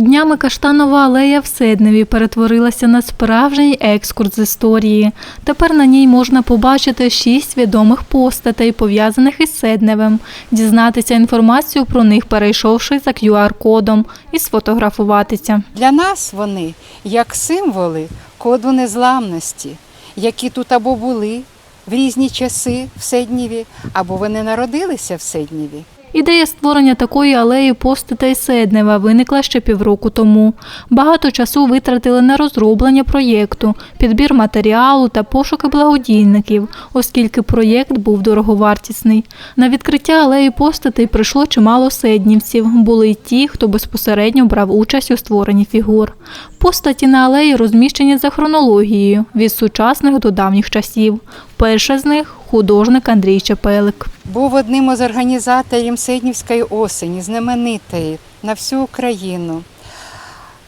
Днями Каштанова алея в Седневі перетворилася на справжній екскурс з історії. Тепер на ній можна побачити шість відомих постатей, пов'язаних із Седневим, дізнатися інформацію про них, перейшовши за QR-кодом, і сфотографуватися. Для нас вони як символи коду незламності, які тут або були в різні часи в Седніві, або вони народилися в Седніві. Ідея створення такої алеї постатей Седнева виникла ще півроку тому. Багато часу витратили на розроблення проєкту, підбір матеріалу та пошуки благодійників, оскільки проєкт був дороговартісний. На відкриття алеї постатей прийшло чимало седнівців. Були й ті, хто безпосередньо брав участь у створенні фігур. Постаті на алеї розміщені за хронологією від сучасних до давніх часів. Перша з них художник Андрій Чепелик. Був одним із організаторів Седнівської осені, знаменитої на всю Україну.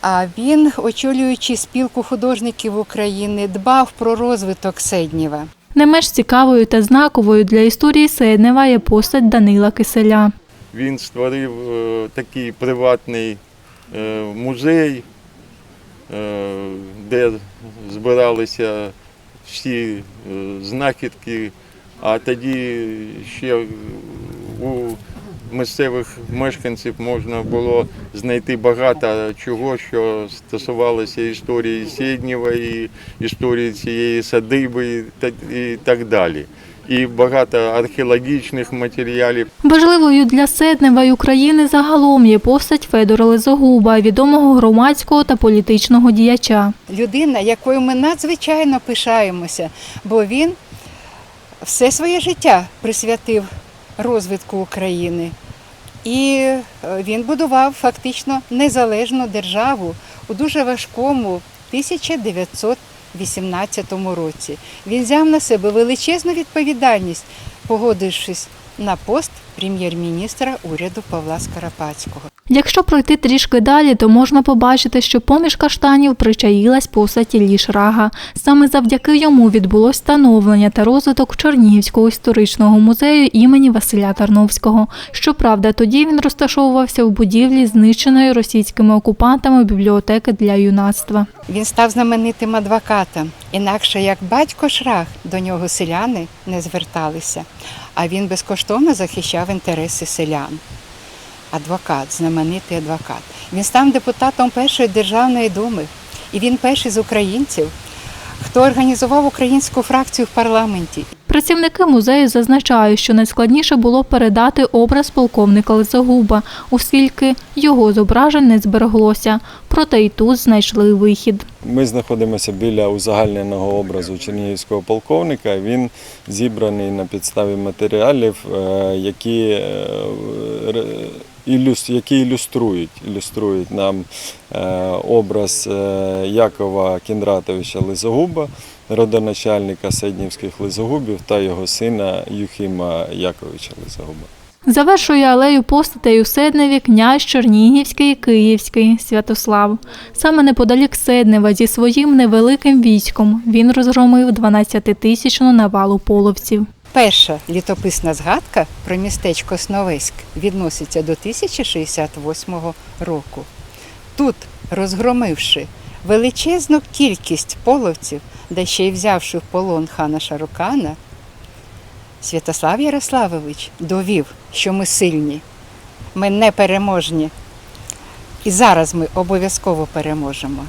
А він, очолюючи спілку художників України, дбав про розвиток Седніва. Не менш цікавою та знаковою для історії Седнева є постать Данила Киселя. Він створив е, такий приватний е, музей, е, де збиралися всі знахідки, а тоді ще у місцевих мешканців можна було знайти багато чого, що стосувалося історії Сєднєва, і історії цієї садиби та- і так далі. І багато археологічних матеріалів. Важливою для Седнева й України загалом є постать Федора Лизогуба, відомого громадського та політичного діяча. людина, якою ми надзвичайно пишаємося, бо він все своє життя присвятив розвитку України. І е, він будував фактично незалежну державу у дуже важкому 1918 році. Він взяв на себе величезну відповідальність, погодившись на пост прем'єр-міністра уряду Павла Скарапатського. Якщо пройти трішки далі, то можна побачити, що поміж каштанів причаїлась постать Іллі Шрага. Саме завдяки йому відбулось становлення та розвиток Чернігівського історичного музею імені Василя Тарновського. Щоправда, тоді він розташовувався в будівлі знищеної російськими окупантами бібліотеки для юнацтва. Він став знаменитим адвокатом. Інакше як батько Шрах до нього селяни не зверталися, а він безкоштовно захищав інтереси селян. Адвокат, знаменитий адвокат. Він став депутатом першої державної думи, і він перший з українців, хто організував українську фракцію в парламенті. Працівники музею зазначають, що найскладніше було передати образ полковника Лисогуба, оскільки його зображень не збереглося. Проте й тут знайшли вихід. Ми знаходимося біля узагальненого образу чернігівського полковника. Він зібраний на підставі матеріалів, е, які, е, які ілюструють, ілюструють нам е, образ е, Якова Кіндратовича Лизогуба, родоначальника Седнівських Лизогубів та його сина Юхима Яковича Лизогуба. Завершує алею постатей у Седневі князь Чернігівський Київський Святослав. Саме неподалік Седнева зі своїм невеликим військом він розгромив 12-тисячну навалу половців. Перша літописна згадка про містечко Сновеськ відноситься до 1068 року. Тут, розгромивши величезну кількість половців, де ще й взявши в полон хана Шарукана, Святослав Ярославович довів, що ми сильні, ми непереможні. І зараз ми обов'язково переможемо.